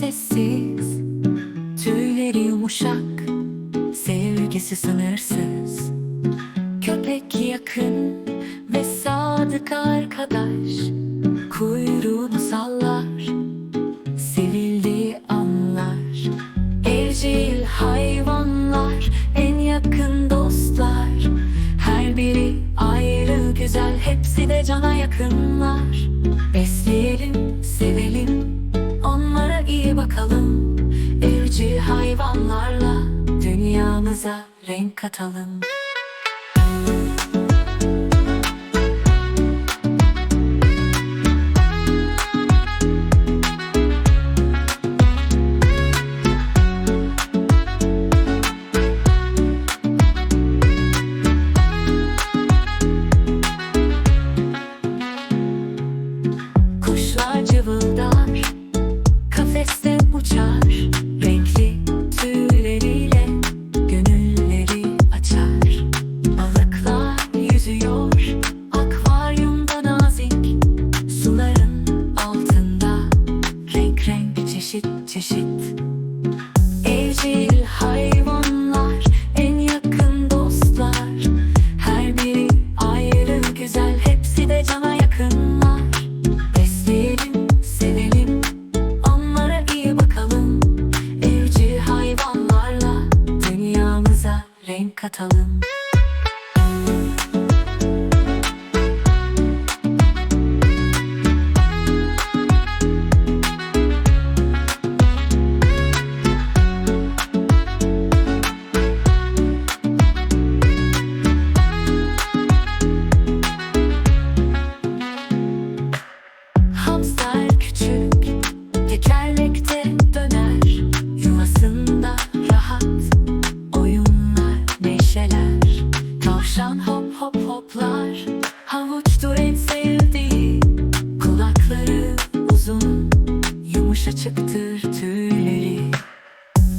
sessiz Tüyleri yumuşak Sevgisi sınırsız. Köpek yakın Ve sadık arkadaş Kuyruğunu sallar Sevildiği anlar. Evcil hayvanlar En yakın dostlar. Her biri ayrı güzel Hepsi de cana yakınlar. Dünyamıza renk katalım çeşit Evcil hayvanlar En yakın dostlar. Her biri ayrı güzel Hepsi de cana yakınlar. Besleyelim, sevelim Onlara iyi bakalım. Evcil hayvanlarla Dünyamıza renk katalım Yumuşacıktır tüyleri.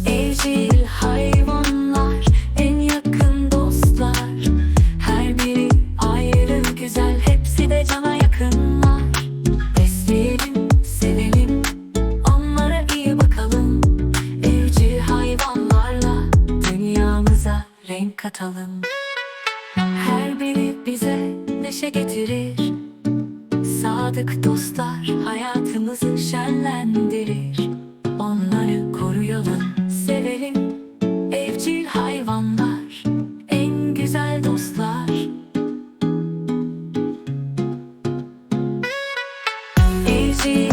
Evcil hayvanlar En yakın dostlar. Her biri ayrı güzel Hepsi de cana yakınlar. Besleyelim, sevelim Onlara iyi bakalım. Evcil hayvanlarla Dünyamıza renk katalım. Her biri bize neşe getirir Sadık dostlar hayatımızı şenlendirir. Onları koruyalım, sevelim. Evcil hayvanlar En güzel dostlar. Evcil